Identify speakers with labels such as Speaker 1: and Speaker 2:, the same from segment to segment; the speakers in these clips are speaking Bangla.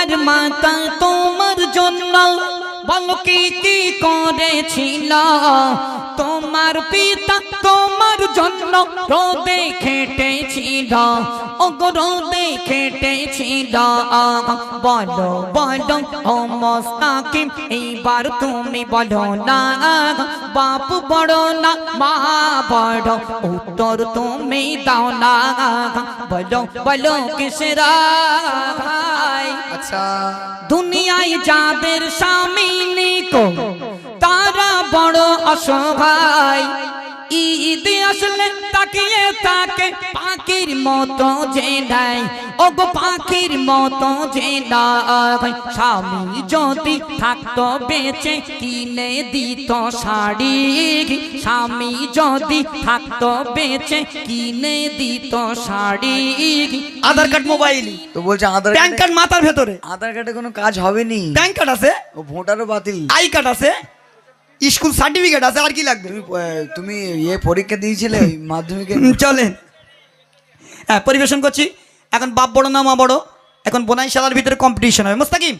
Speaker 1: তোমার মাতা তোমার জন্য বলো কি কি করেছিল। তোমার পিতা তোমার জন্য রোদে খেটেছিল ও গো রোদে খেটেছিল। বলো বলো ও মস্তাকিম এইবার তুমি বলো না। বাপ বড় না মা বড় উত্তর তুমি দাও না। বলো বলো কিসরা
Speaker 2: আচ্ছা।
Speaker 1: দুনিয়ায় যাদের স্বামী নিকো তারা বড় অসহায়। ঈদ আসলে তাকিয়ে তাকে পাখির মতো যে নাই ও গো পাখির মতো যে নাই স্বামী যদি থাকতো বেঁচে কিনে দিত শাড়ি। স্বামী যদি থাকতো বেঁচে কিনে দিত শাড়ি। আধার কার্ড মোবাইল
Speaker 2: তো বলছে আধার
Speaker 1: প্যান কার্ড মাথার ভেতরে।
Speaker 2: আধার কার্ডে কোনো কাজ হবে নি
Speaker 1: প্যান কার্ড আছে?
Speaker 2: ও ভোটারও বাতিল।
Speaker 1: আই কার্ড আছে? স্কুল সার্টিফিকেট আছে আর কি লাগবে?
Speaker 2: তুমি ইয়ে পরীক্ষা দিয়েছিলে মাধ্যমিকে
Speaker 1: চলেন হ্যাঁ পরিবেশন করছি। এখন বাপ বড় না মা বড়? এখন বোনাই শালার ভিতরে কম্পিটিশন হবে। মুস্তাকিম?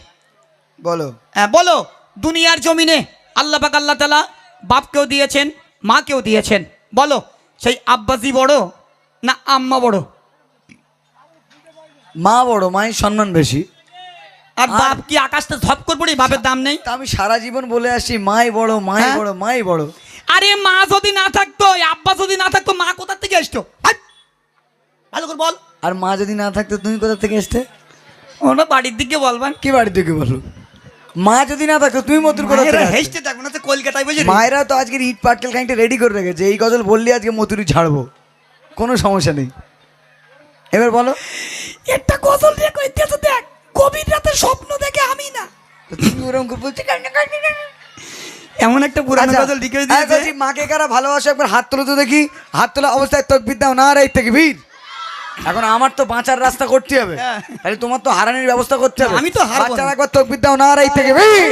Speaker 2: বলো।
Speaker 1: হ্যাঁ বলো। দুনিয়ার জমিনে আল্লাহ পাক আল্লাহ তালা বাপকেও দিয়েছেন মাকেও দিয়েছেন। বলো সেই আব্বাসি বড় না আম্মা বড়?
Speaker 2: মা বড় মায়ের সম্মান বেশি।
Speaker 1: আর বাপ কি আকাশটা ঝপ করব বাপের দাম নেই?
Speaker 2: তা আমি সারা জীবন বলে আসছি মাই বড় মাই
Speaker 1: হ্যাঁ?
Speaker 2: বড় মাই বড়।
Speaker 1: আরে মা যদি না থাকতো আব্বা যদি না থাকতো মা কোথা থেকে আসতো! ভালো করে বল।
Speaker 2: আর মা যদি না থাকতো তুমি কোথা থেকে আসতে
Speaker 1: ওটা বাড়ির দিকে বলবেন
Speaker 2: কি বাড়ি থেকে বলো? মা যদি না থাকতো তুমি মতুর কোথা থেকে?
Speaker 1: হেসতে থাকবে না তো কলকাতায় বসে
Speaker 2: মায়েরা তো আজকের ইট পাটকেল খানিকটা রেডি করে রেখেছে। এই গজল বললি আজকে মতুরি ছাড়বো কোনো সমস্যা নেই। এবার বলো।
Speaker 1: একটা গজল রে কইতেছে দেখ। গভীর রাতে স্বপ্ন দেখে আমি না।
Speaker 2: তুমি ওরকম কেন?
Speaker 1: এমন একটা পুরানো
Speaker 2: আচ্ছা,
Speaker 1: গজল লিখে
Speaker 2: হ্যাঁ,
Speaker 1: দিয়েছে
Speaker 2: মাকে কারা ভালোবাসে? একবার হাত তোলো তো দেখি। হাত তোলা অবস্থায় তকবির দাও না রে থেকে ভিড়। এখন আমার তো বাঁচার রাস্তা করতে হবে।
Speaker 1: হ্যাঁ।
Speaker 2: তাহলে তোমার তো হারানোর ব্যবস্থা করতে হবে।
Speaker 1: আমি তো
Speaker 2: বাচ্চারা একবার তকবির দাও না রে থেকে ভিড়।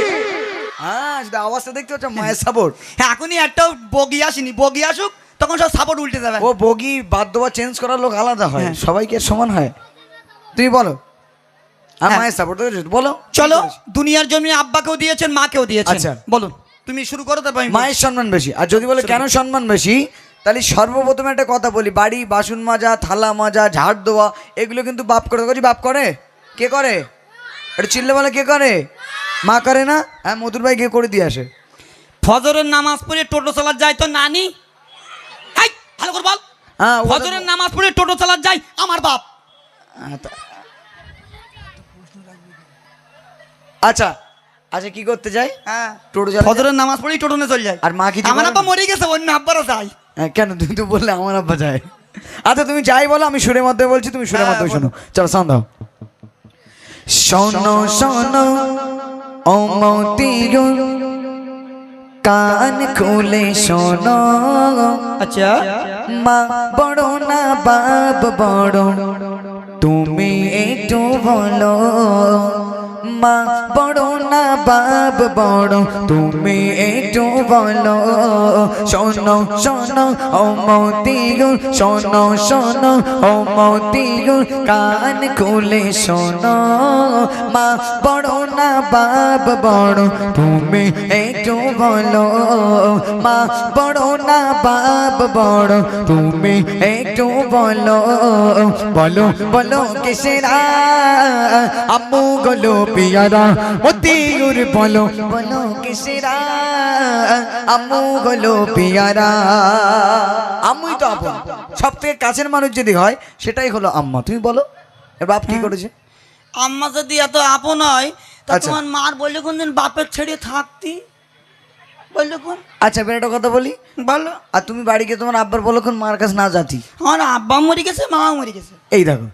Speaker 2: হ্যাঁ শুধু আওয়াজটা দেখতে পাচ্ছ মায়ের সাপোর্ট
Speaker 1: হ্যাঁ এখনই একটা বগি আসেনি। বগি আসুক তখন সব সাপোর্ট উল্টে যাবে।
Speaker 2: ও বগি বাদ্য বা চেঞ্জ করার লোক আলাদা হয়।
Speaker 1: হ্যাঁ।
Speaker 2: সবাই কি আর সমান হয়। তুমি বলো। আর
Speaker 1: হ্যাঁ।
Speaker 2: মায়ের সাপোর্ট বলো
Speaker 1: চলো দুনিয়ার জমি আব্বাকেও দিয়েছেন মাকেও দিয়েছেন।
Speaker 2: আচ্ছা।
Speaker 1: বলুন। তুমি শুরু করো তারপর
Speaker 2: মায়ের সম্মান বেশি। আর যদি বলে কেন সম্মান বেশি তাহলে সর্বপ্রথম একটা কথা বলি। বাড়ি বাসন মাজা থালা মাজা ঝাড় দেওয়া এগুলো কিন্তু বাপ করে দেখছি বাপ করে? কে করে? এটা চিল্লে বলে কে করে? মা করে না? হ্যাঁ মধুর ভাই গিয়ে করে দিয়ে আসে।
Speaker 1: ফজরের নামাজ পড়ে টোটো চালার যায় তো নানি? এই, ভালো করে বল।
Speaker 2: হ্যাঁ
Speaker 1: ফজরের নামাজ পড়ে টোটো চালার যায় আমার বাপ
Speaker 2: হ্যাঁ, তা- আচ্ছা আচ্ছা কি করতে যাই?
Speaker 1: হ্যাঁ।
Speaker 2: টোটো
Speaker 1: ফজরের নামাজ পড়েই টোটো নিয়ে চলে যায়
Speaker 2: আর মা কি
Speaker 1: আমার আব্বা মরে গেছে অন্য আব্বারও যায়।
Speaker 2: হ্যাঁ, কেন? তুমি তো বললে আমার আব্বা যায়। আচ্ছা তুমি যাই বলো আমি সুরের মধ্যে বলছি তুমি সুরের
Speaker 1: হ্যাঁ,
Speaker 2: মধ্যে। শোনো। চলো সাউন্ড দাও। শোনো শোনো অমতি কান খুলে শোনো।
Speaker 1: আচ্ছা।
Speaker 2: মা বড় না বাপ বড়। তুমি একটু বলো। মা বড় না বাপ বড়, তুমি একটু বলো। শোনো শোনো ও মতিগুল শোনো শোনো ও মতিগুল, কান খুলে শোনো। মা বড় না বাপ বড়, তুমি একটু বলো। মা বড় না বাপ বড়, তুমি একটু বলো। বলো বলো, কিসেরা? আম্মু গলো পিয়ারা মতিউর বলো। বলো কিসেরা? আম্মু গলো পিয়ারা। আম্মুই তো আপন। সব থেকে কাছের মানুষ যদি হয় সেটাই হলো আম্মা। তুমি বলো এর বাপ কি করেছে?
Speaker 1: আম্মা যদি এত আপন হয় তা
Speaker 2: আচ্ছা।
Speaker 1: তোমার মার বললে কোনদিন বাপের ছেড়ে থাকতি? বললে কোন?
Speaker 2: আচ্ছা একটা কথা বলি।
Speaker 1: বলো।
Speaker 2: আর তুমি বাড়ি গিয়ে তোমার আব্বার বলো কোন মার কাছে না জাতি
Speaker 1: আমার আব্বা মরে গেছে মা মরে গেছে।
Speaker 2: এই দেখো।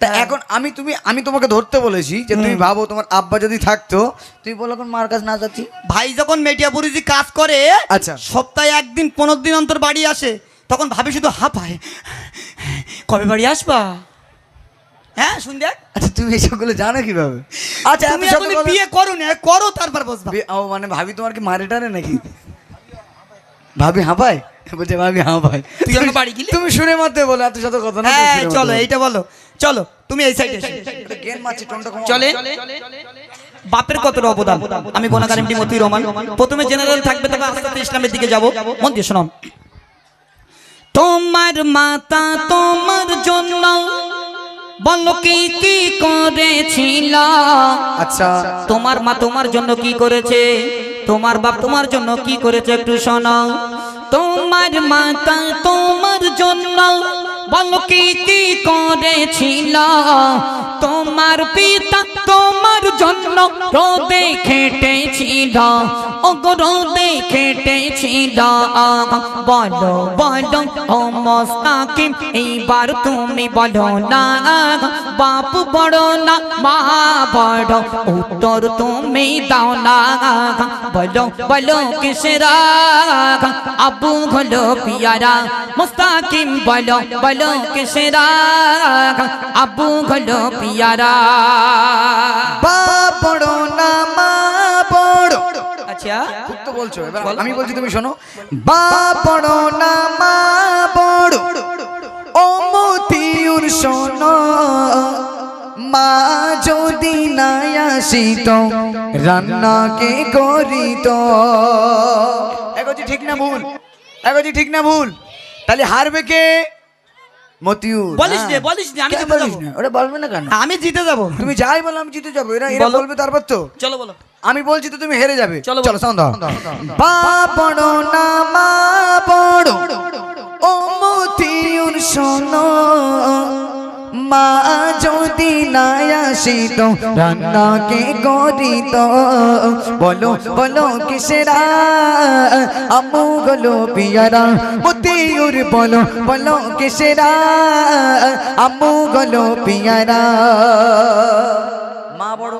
Speaker 2: তা এখন আমি তুমি আমি তোমাকে ধরতে বলেছি যে তুমি ভাবো তোমার আব্বা যদি থাকতো তুমি বলো কোন মার কাছে না যাচ্ছি।
Speaker 1: ভাই যখন মেটিয়াপুরিজি কাজ করে
Speaker 2: আচ্ছা।
Speaker 1: সপ্তাহে একদিন পনেরো দিন অন্তর বাড়ি আসে তখন ভাবি শুধু হাঁপায় কবে বাড়ি আসবা? হ্যাঁ শুন দেখ
Speaker 2: আচ্ছা তুমি এসবগুলো জানো কীভাবে? আচ্ছা
Speaker 1: তুমি
Speaker 2: শত
Speaker 1: বিয়ে করো না করো তারপর বসবা।
Speaker 2: ও মানে ভাবি তোমার কি মারে টানে নাকি? ভাবি হাঁপায় বলছে ভাবি হাঁপায়
Speaker 1: তুই বাড়ি গেলি?
Speaker 2: তুমি শুনে মধ্যে বলো এত শত কথা না
Speaker 1: হ্যাঁ চলো এইটা বলো। চলো তুমি এই সাইডে চলে? বাপের কত অবদান? আমি গোনাগার এমডি মতি রহমান। প্রথমে জেনারেল থাকবে তবে আস্তে আস্তে ইসলামের দিকে যাব। মন দিয়ে শোনান তোমার মাতা তোমার জন্য বলো কি কি করেছিল?
Speaker 2: আচ্ছা।
Speaker 1: তোমার মা তোমার জন্য কি করেছে? তোমার বাপ তোমার জন্য কি করেছে একটু শোনো তোমার মাতা তোমার জন্য বলো কি কি করেছিল? তোমার পিতা তোমার জন্য রোদে খেটেছিল। ওগো রোদে খেটেছিল বলো বলো ও মস্তাকিম এইবার তুমি বলো না। বাপ বড় না মা বড় উত্তর তুমি দাও না। বলো বলো কিসেরা? আবু হলো পিয়ারা। মুস্তাকিম বলো বলো কিসেরা? আবু হলো পিয়ারা।
Speaker 2: বাপ বড় না মা বড়।
Speaker 1: আচ্ছা।
Speaker 2: বলছো? এবার আমি বলছি তুমি শোনো। না মা ও মতিউর শোনো। মা যদি না আসিত রান্না কে করিত এগোজি ঠিক না ভুল। এগোজি ঠিক না ভুল। তাহলে হারবে কে? মতিউর
Speaker 1: বলিস নে,
Speaker 2: হ্যাঁ।
Speaker 1: বলিস নে, আমি
Speaker 2: বলিস। না? ওরা বলবে না কেন?
Speaker 1: আমি জিতে যাব।
Speaker 2: তুমি যাই বলো আমি জিতে যাব। এরা এরা বলবে তারপর তো।
Speaker 1: চলো বলো।
Speaker 2: আমি বলছি তো তুমি হেরে যাবে।
Speaker 1: চলো,
Speaker 2: চলো দাও। বাপড় না মা বড় ও মতিউর শোনো। মা যদি না আসিত রান্না কে করিত। বলো বলো কিসেরা? আমু গলো পিয়ারা মতিউর বলো বলো কিসেরা? আমু গলো পিয়ারা। মা বড়।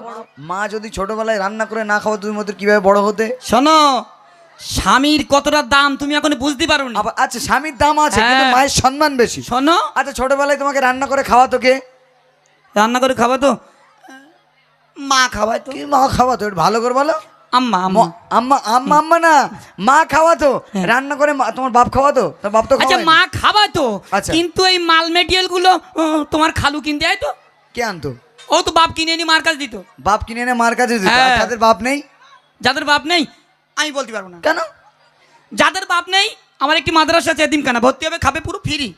Speaker 2: মা যদি ছোটবেলায় রান্না করে না খাওয়া তুমি মধ্যে কীভাবে বড় হতে?
Speaker 1: শোনো স্বামীর কতটা দাম তুমি এখন বুঝতে পারো না
Speaker 2: আবার আচ্ছা স্বামীর দাম আছে কিন্তু
Speaker 1: হ্যাঁ।
Speaker 2: মায়ের সম্মান বেশি।
Speaker 1: শোনো।
Speaker 2: আচ্ছা ছোটবেলায় তোমাকে রান্না করে খাওয়াতো কে?
Speaker 1: রান্না করে খাবা তো মা খাওয়ায় তো
Speaker 2: কি মা খাওয়াতো? ভালো করে বলো।
Speaker 1: আম্মা আম্মা।
Speaker 2: আম্মা আম্মা আম্মা না। মা খাওয়াতো। রান্না করে তোমার বাপ খাওয়াতো? তোর বাপ তো
Speaker 1: আচ্ছা মা খাওয়ায় তো
Speaker 2: আচ্ছা।
Speaker 1: কিন্তু এই মাল মেটেরিয়ালগুলো তোমার খালু কিনতে হয় তো
Speaker 2: কে আনতো?
Speaker 1: ও তো বাপ কিনে এনে মার কাছে দিত।
Speaker 2: বাপ কিনে এনে মার কাছে দিত।
Speaker 1: হ্যাঁ।
Speaker 2: তাদের বাপ নেই?
Speaker 1: যাদের বাপ নেই আমি বলতে পারব না।
Speaker 2: কেন?
Speaker 1: যাদের বাপ নেই আমার একটি মাদ্রাসা আছে এদিমখানা ভর্তি হবে খাবে পুরো ফ্রি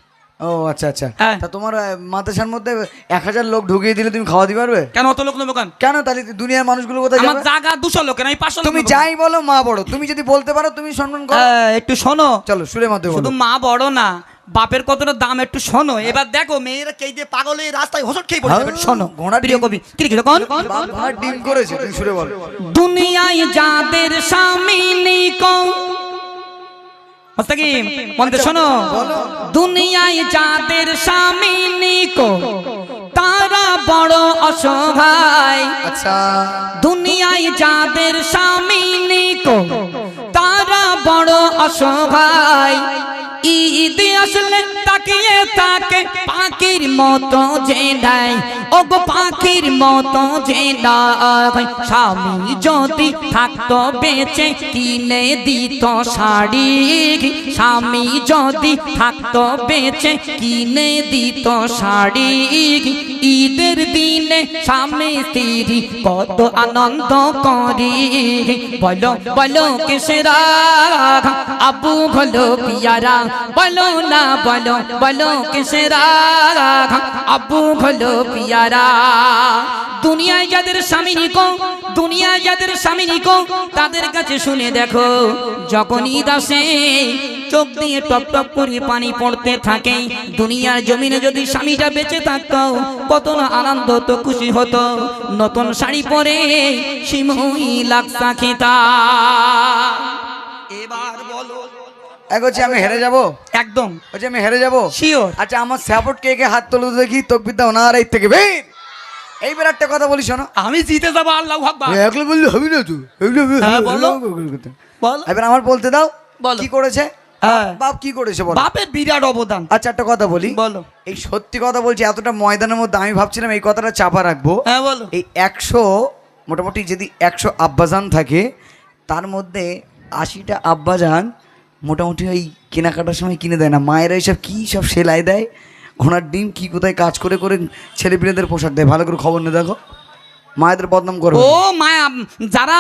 Speaker 2: ও আচ্ছা আচ্ছা।
Speaker 1: হ্যাঁ।
Speaker 2: তা তোমার আহ, মাদ্রাসার মধ্যে এক হাজার লোক ঢুকিয়ে দিলে তুমি খাওয়া দিতে পারবে?
Speaker 1: কেন অত লোক নেব কেন?
Speaker 2: কেন? তাহলে দুনিয়ার মানুষগুলো কোথায়
Speaker 1: আমার
Speaker 2: যাবে?
Speaker 1: জায়গা দুশো লোকের আমি পাঁচশো লোক
Speaker 2: তুমি
Speaker 1: নেব।
Speaker 2: যাই বলো মা বড়। তুমি যদি বলতে পারো তুমি সম্মান করো।
Speaker 1: হ্যাঁ, একটু শোনো।
Speaker 2: চলো সুরে মধ্যে বলো।
Speaker 1: শুধু মা বড় না বাপের কতটা দাম একটু শোনো। এবার দেখো মেয়েরা কে দিয়ে পাগল হয়ে রাস্তায় হোসট খেয়ে পড়ে যাবে
Speaker 2: হ্যাঁ,
Speaker 1: শোনো।
Speaker 2: ঘোড়ার
Speaker 1: প্রিয় কবি কি লিখেছো কোন?
Speaker 2: ডিম করেছে তুমি সুরে বলো।
Speaker 1: দুনিয়ায় যাদের স্বামী নেই নিকো মুস্তাকিম মন্দ শোনো। দুনিয়ায় যাদের স্বামী নিকো তারা বড় অসহায়।
Speaker 2: আচ্ছা।
Speaker 1: দুনিয়ায় যাদের স্বামী নিকো তারা বড় অসহায়। ঈদ আসলে তাকিয়ে তাকে পাখির মতো যে নাই ও গো পাখির মতো যে নাই স্বামী যদি থাকতো বেঁচে, কিনে দিত শাড়ি। স্বামী যদি থাকতো বেঁচে, কিনে দিত শাড়ি। ঈদের দিনে স্বামী স্ত্রী কত আনন্দ করি। বলো বলো কিসেরা, আবু হলো পিয়ারা। বলো না, বলো বলো কিসেরা। আবু হলো পিয়ারা। দুনিয়ায় যাদের স্বামী নিকো দুনিয়ায় যাদের স্বামী নিকো তাদের কাছে শুনে দেখো যখন ঈদ আসে চোখ দিয়ে টপ টপ করে পানি পড়তে থাকে, দুনিয়ার জমিনে যদি স্বামীটা বেঁচে থাকতো কত না আনন্দ তো খুশি হতো। নতুন শাড়ি পরে সিমুই লাগতা খেতা। এবার বলো
Speaker 2: হচ্ছে আমি হেরে যাব?
Speaker 1: একদম।
Speaker 2: হচ্ছে আমি হেরে যাব?
Speaker 1: শিওর
Speaker 2: আচ্ছা আমার সাপোর্ট কে কে হাত তোলো দেখি তকবিদ্যা ওনার এই থেকে বের। এইবার একটা কথা বলি শোনো।
Speaker 1: আমি জিতে যাব আল্লাহ আকবার।
Speaker 2: একলা বললে হবে না তো।
Speaker 1: হ্যাঁ, বলো।
Speaker 2: এবার আমার বলতে দাও
Speaker 1: বলো।
Speaker 2: কি করেছে?
Speaker 1: হ্যাঁ।
Speaker 2: বাপ কি করেছে বলো।
Speaker 1: বাপের বিরাট অবদান।
Speaker 2: আচ্ছা একটা কথা বলি।
Speaker 1: বলো।
Speaker 2: এই সত্যি কথা বলছি এতটা ময়দানের মধ্যে আমি ভাবছিলাম এই কথাটা চাপা রাখব।
Speaker 1: হ্যাঁ বলো।
Speaker 2: এই একশো মোটামুটি যদি একশো আব্বাজান থাকে তার মধ্যে আশিটা আব্বাজান মোটামুটি ওই কেনাকাটার সময় কিনে দেয় না। মায়েরা এইসব কী সব সেলাই দেয়? ঘোড়ার ডিম কি কোথায় কাজ করে করে ছেলে ছেলেপিলেদের পোশাক দেয়? ভালো করে খবর নিয়ে দেখো। মায়েদের বদনাম করবে
Speaker 1: ও মায়া যারা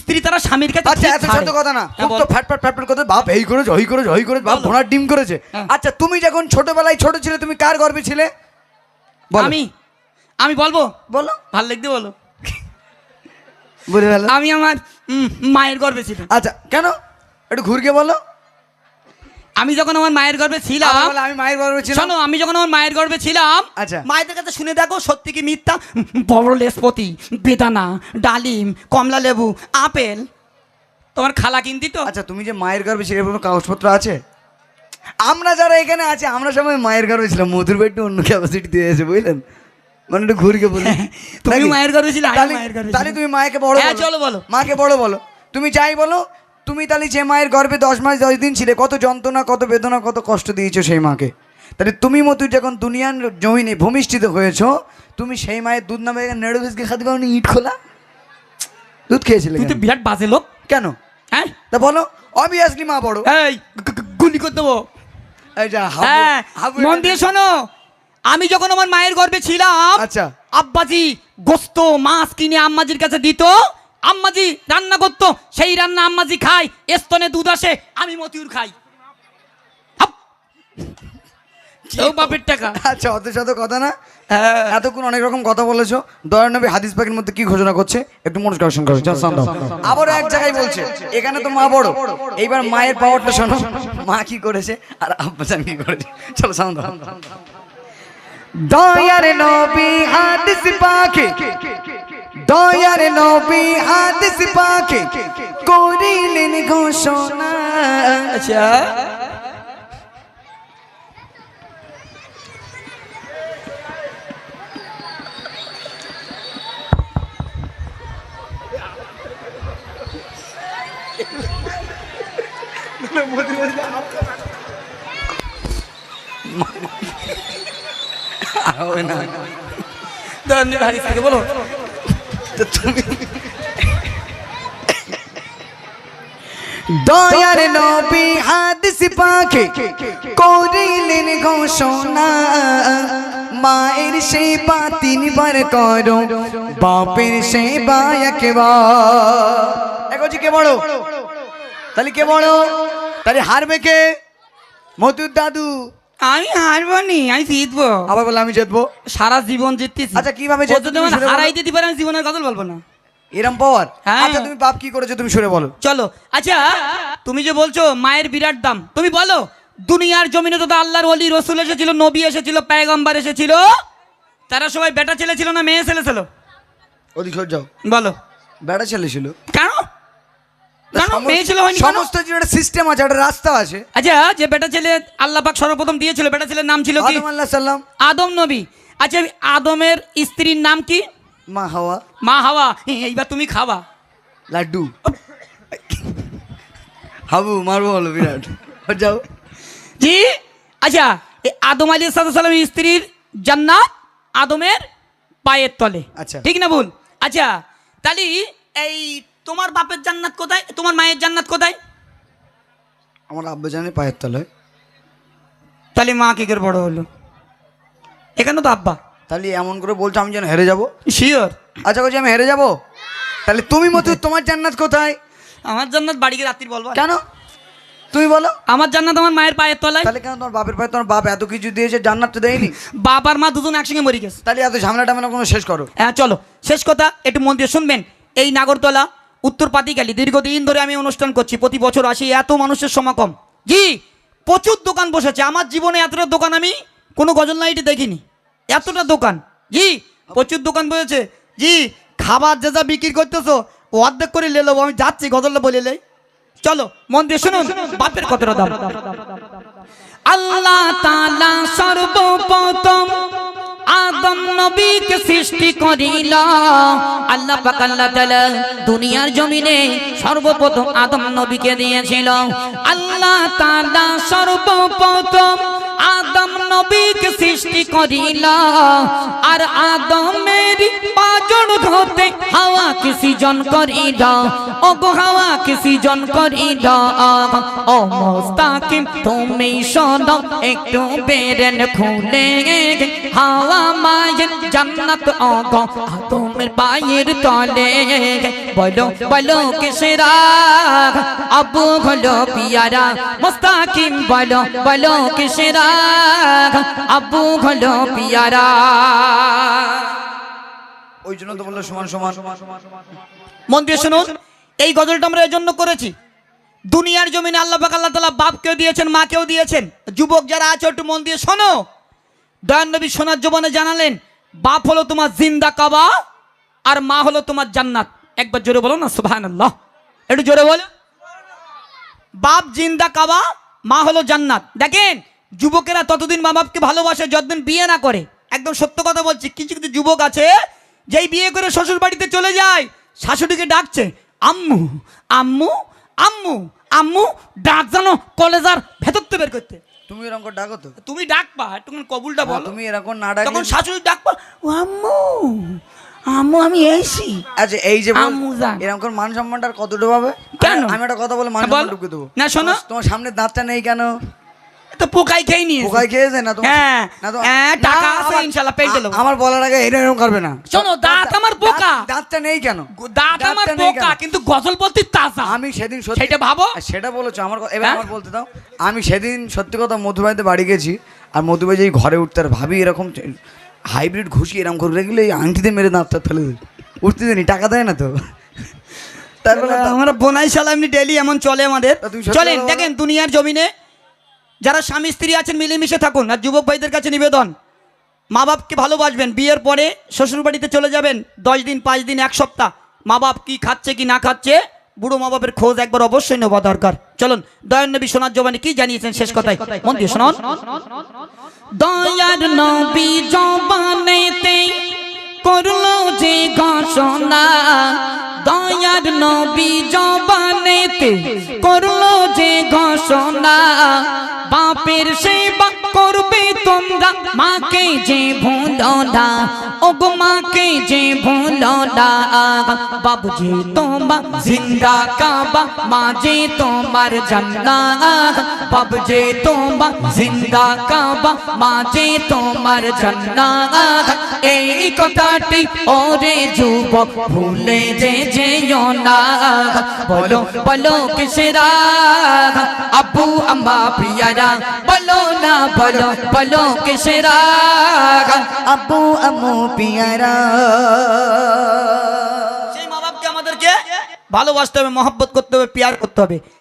Speaker 1: স্ত্রী তারা স্বামীর কাছে
Speaker 2: আচ্ছা এত ছোট কথা না।
Speaker 1: হ্যাঁ,
Speaker 2: খুব তো ফ্যাট ফ্যাট ফ্যাট ফ্যাট করতে বাপ এই করেছে ওই করেছে ওই করেছে বাপ ঘোড়ার ডিম করেছে।
Speaker 1: হ্যাঁ।
Speaker 2: আচ্ছা তুমি যখন ছোটবেলায় ছোট ছিলে তুমি কার গর্বে ছিলে? বলো।
Speaker 1: আমি? আমি বলব?
Speaker 2: বলো।
Speaker 1: ভালো লাগতে বলো।
Speaker 2: বুঝে গেল
Speaker 1: আমি আমার মায়ের গর্বে ছিলাম।
Speaker 2: আচ্ছা কেন? একটু ঘুরকে বলো।
Speaker 1: আমি যখন আমার মায়ের গর্বে ছিলাম
Speaker 2: আমি মায়ের গর্বে ছিলাম?
Speaker 1: শোনো আমি যখন আমার মায়ের গর্বে ছিলাম
Speaker 2: আচ্ছা।
Speaker 1: মায়েদের কাছে শুনে দেখো সত্যি কি মিথ্যা? বড় লেসপতি বেদানা ডালিম কমলা লেবু আপেল। তোমার খালা কিনতি তো।
Speaker 2: আচ্ছা তুমি যে মায়ের গর্বে ছিলে কোনো কাগজপত্র আছে? আমরা যারা এখানে আছি আমরা সবাই মায়ের গর্বে ছিলাম। মধুর একটু অন্য ক্যাপাসিটি দিয়ে দিয়েছে বুঝলেন? মানে একটু ঘুরকে বলি।
Speaker 1: তুমি
Speaker 2: নাকি?
Speaker 1: মায়ের গর্বে ছিলে,
Speaker 2: তাহলে-
Speaker 1: মায়ের
Speaker 2: তুমি মাকে বড়
Speaker 1: হ্যাঁ, চলো বলো।
Speaker 2: মাকে বড় বলো। তুমি যাই বলো তুমি তাহলে যে মায়ের গর্ভে দশ মাস দশ দিন ছিলে কত যন্ত্রণা কত বেদনা কত কষ্ট দিয়েছ সেই মাকে? তাহলে তুমি মতো যখন দুনিয়ার জমিনে ভূমিষ্ঠিত হয়েছো তুমি সেই মায়ের দুধ নামে নেড়ে ভেসকে খাতে পারো ইট খোলা? দুধ খেয়েছিলে
Speaker 1: তুই তো বিরাট বাজে লোক।
Speaker 2: কেন?
Speaker 1: হ্যাঁ?
Speaker 2: তা বলো অবভিয়াসলি মা বড়।
Speaker 1: এই গুলি করে দেবো। হ্যাঁ মন দিয়ে শোনো আমি যখন আমার মায়ের গর্ভে ছিলাম
Speaker 2: আচ্ছা।
Speaker 1: আব্বাজি গোস্ত মাছ কিনে আম্মাজির কাছে দিত আম্মাজি রান্না করতো সেই রান্না আম্মাজি খাই স্তনে দুধ আসে আমি মতিউর খাই। বাপের টাকা।
Speaker 2: আচ্ছা অত শত কথা না?
Speaker 1: হ্যাঁ।
Speaker 2: এতক্ষণ অনেক রকম কথা বলেছ। দয়ার নবী হাদিস পাকের মধ্যে কি ঘোষণা করছে? একটু করো আবারও এক জায়গায় বলছে এখানে তো মা বড়। এইবার মায়ের পাওয়ারটা শোনো। মা কি করেছে আর কি করেছে? চলো সাউন্ড দয়ার নবী হাদিস পাকে দয়ার নবী হাদিস পাকে করিলেন ঘোষণা
Speaker 1: আচ্ছা বলো
Speaker 2: তো তুমি দয়ার নবী হাদিস পাকে করিলেন ঘোষণা। মায়ের সেবা তিনবার করো বাপের সেবা একবার। জি কে বড়? তাহলে কে বড়? তাহলে হারবে কে? মতুর দাদু।
Speaker 1: আমি হারবো নি আমি জিতবো।
Speaker 2: আবার বলে আমি জিতবো?
Speaker 1: সারা জীবন জিততেছি।
Speaker 2: আচ্ছা, কীভাবে জিতবে? তুমি।
Speaker 1: হারাই দিতে পারে আমি জীবনের কথা বলব না।
Speaker 2: এরম পাওয়ার
Speaker 1: হ্যাঁ।
Speaker 2: আচ্ছা তুমি বাপ কি করেছ তুমি শুনে বলো।
Speaker 1: চলো। আচ্ছা তুমি যে বলছো মায়ের বিরাট দাম তুমি বলো দুনিয়ার জমিনে তো আল্লাহর অলি রসুল এসেছিল নবী এসেছিল পায়গম্বার এসেছিল। তারা সবাই বেটা ছেলে ছিল না মেয়ে ছেলে ছিল?
Speaker 2: ওদিক যাও।
Speaker 1: বলো।
Speaker 2: বেটা ছেলে ছিল।
Speaker 1: কেন? কেন মেয়ে ছেলে হয়নি
Speaker 2: সমস্ত যে একটা সিস্টেম আছে একটা রাস্তা আছে।
Speaker 1: আচ্ছা যে বেটা ছেলে আল্লাহ পাক সর্বপ্রথম দিয়েছিল বেটা ছেলের নাম ছিল কি?
Speaker 2: আদম আল্লাহ সাল্লাম
Speaker 1: আদম নবী। আচ্ছা আদমের স্ত্রীর নাম কি?
Speaker 2: মা হাওয়া।
Speaker 1: মা হাওয়া। এইবার তুমি খাওয়া
Speaker 2: লাড্ডু। হাবু মারবো বলো বিরাট। যাও।
Speaker 1: জি আচ্ছা আদম আলী সালামের স্ত্রীর জান্নাত আদমের পায়ের তলে।
Speaker 2: আচ্ছা।
Speaker 1: ঠিক না ভুল? আচ্ছা তাহলে এই তোমার বাপের জান্নাত কোথায়? তোমার মায়ের জান্নাত কোথায়?
Speaker 2: আমার আব্বা জানে পায়ের তলায়।
Speaker 1: তাহলে মা কি করে বড় হলো? এখানে তো আব্বা।
Speaker 2: তাহলে এমন করে বলছো আমি যেন হেরে যাব?
Speaker 1: শিওর
Speaker 2: আচ্ছা বলছি আমি হেরে যাব? তাহলে তুমি মতো তোমার জান্নাত কোথায়?
Speaker 1: আমার জান্নাত বাড়িকে রাত্রি বলব?
Speaker 2: কেন? তুমি বলো।
Speaker 1: আমার জান্নাত আমার মায়ের পায়ের তলায়?
Speaker 2: তাহলে কেন তোমার বাপের পায়ে তোমার বাপ এত কিছু দিয়েছে জান্নাত তো দেয়নি।
Speaker 1: বাপ আর মা দুজন একসঙ্গে মরে গেছে।
Speaker 2: তাহলে এত ঝামেলা টামেলা কোনো শেষ করো।
Speaker 1: হ্যাঁ চলো। শেষ কথা একটু মন দিয়ে শুনবেন। এই নাগরতলা উত্তর পাতিকালি দীর্ঘদিন ধরে আমি অনুষ্ঠান করছি, প্রতি বছর আসি, এত মানুষের সমাগম। জি, প্রচুর দোকান বসেছে, আমার জীবনে এতটা দোকান আমি কোনো গজল নাইটে দেখিনি। এতটা দোকান। জি, প্রচুর দোকান বসেছে। জি, খাবার যে যা বিক্রি করতেছো ও অর্ধেক করে লেলো আমি যাচ্ছি, গজলটা বলে লেই চলো, মন দিয়ে শুনুন, বাপের কতটা দাম? আল্লাহ তালা সর্বপ্রথম আদম নবীকে সৃষ্টি করিল। আল্লাহ পাক আল্লাহ তাআলা দুনিয়ার জমিনে সর্বপ্রথম আদম নবীকে দিয়েছিল। আল্লাহ তাআলা সর্বপ্রথম আদম নবীকে সৃষ্টি করিল। আর আদমের পাজন হতে হাওয়া কি জন করি দ ও গো হাওয়া কি সৃজন করি দ ও মোস্তাকিম, তুমি শোনো, একটু বেরেন খুলে। হাওয়া মায়ের জান্নাত ও গো তোমার পায়ের তলে। বলো বলো কিসেরা? আবু হলো পিয়ারা। মোস্তাকিম, বলো বলো কিসেরা? আবু হলো পিয়ারা।
Speaker 2: ওই জন্য তো বলল সমান সমান।
Speaker 1: মন দিয়ে শুনুন এই গজলটা আমরা এই জন্য করেছি। দুনিয়ার জমিনে আল্লাহ পাক আল্লাহ তালা বাপকেও দিয়েছেন মাকেও দিয়েছেন। যুবক যারা আছে একটু মন দিয়ে শোনো। দয়ান নবী সোনার জবানে জানালেন বাপ হলো তোমার জিন্দা কাবা আর মা হলো তোমার জান্নাত। একবার জোরে বলো না সুবহান আল্লাহ একটু জোরে বলো। বাপ জিন্দা কাবা মা হলো জান্নাত। দেখেন যুবকেরা ততদিন মা বাপকে ভালোবাসে যতদিন বিয়ে না করে একদম সত্য কথা বলছি কিছু কিছু যুবক আছে যেই বিয়ে করে শ্বশুর বাড়িতে চলে যায় শাশুড়িকে ডাকছে আম্মু আম্মু আম্মু আম্মু ডাক জানো কলেজার ভেতর তো বের করতে
Speaker 2: তুমি এরকম করে ডাকো তো
Speaker 1: তুমি ডাকবা একটু কবুলটা বলো
Speaker 2: তুমি এরকম না ডাকলে
Speaker 1: তখন শাশুড়ি ডাকবা ও আম্মু আম্মু আমি এসি
Speaker 2: আচ্ছা এই যে
Speaker 1: আম্মু জান।
Speaker 2: এরকম করে মান সম্মানটা আর কত ডুবাবে
Speaker 1: কেন?
Speaker 2: আমি- একটা কথা বলে মান
Speaker 1: বল।
Speaker 2: সম্মান ঢুকে দেবো
Speaker 1: না, শোনো।
Speaker 2: তোমার সামনে দাঁতটা নেই কেন
Speaker 1: তো পোকাই খেয়ে নিয়েছে।
Speaker 2: পোকায় খেয়েছে না
Speaker 1: হ্যাঁ, হ্যাঁ, টাকা আছে ইনশাল্লাহ, পেটে
Speaker 2: আ- আমার বলার আগে এরকম করবে না।
Speaker 1: শোনো, দাঁত আমার।
Speaker 2: দাঁত- দাঁতটা নেই কেন?
Speaker 1: দাঁত আমার পোকা কিন্তু গজল বলতে তাজা।
Speaker 2: আমি সেদিন সত্যি
Speaker 1: সেটা ভাবো।
Speaker 2: সেটা বলেছ আমার এবার
Speaker 1: হ্যাঁ?
Speaker 2: আমার বলতে দাও। আমি সেদিন সত্যি কথা মধুবাইতে বাড়ি গেছি আর মধুবাই যেই ঘরে উঠতে আর ভাবি এরকম হাইব্রিড ঘুষি এরকম করে রেখে এই আংটিতে মেরে দাঁতটা ফেলে দিই। উঠতে দেনি টাকা দেয় না তো। তারপরে
Speaker 1: আমরা বোনাই শালা এমনি ডেলি এমন চলে আমাদের। চলেন। দেখেন দুনিয়ার জমিনে যারা স্বামী স্ত্রী আছেন, মিলেমিশে থাকুন আর যুবক ভাইদের কাছে নিবেদন। মা বাপকে ভালোবাসবেন, বিয়ের পরে শ্বশুরবাড়িতে চলে যাবেন, দশ দিন, পাঁচ দিন, এক সপ্তাহ। মা বাপ কি খাচ্ছে, কি না খাচ্ছে, বুড়ো মা বাপের খোঁজ একবার অবশ্যই নেওয়া দরকার। চলুন দয়ান নবী সোনার জবানে কি জানিয়েছেন শেষ কথায়? মন শোনান। দয়ার নবী জবানেতে করল যে ঘোষণা দয়ার নবী জবানেতে করল যে ঘোষণা, বাপের সেবা করবে তোমরা, মাকে যে ভুলো না ওগো মাকে যে ভুলো না বাবুজি তোমার জিন্দা কাবা, মাঝে তোমার জান্নাত। বাবুজি তোমার জিন্দা কাবা, মাঝে তোমার জান্নাত। এই কথাটি ওরে যুবক ভুলে যে বলো বলো কিসেরা আব্বু আম্মা পিয়ারা বলো না বলো বলো কিসেরা
Speaker 2: আম্মু পিয়ারা
Speaker 1: সেই মা বাপকে আমাদেরকে ভালোবাসতে হবে, মহব্বত করতে হবে, পিয়ার করতে হবে।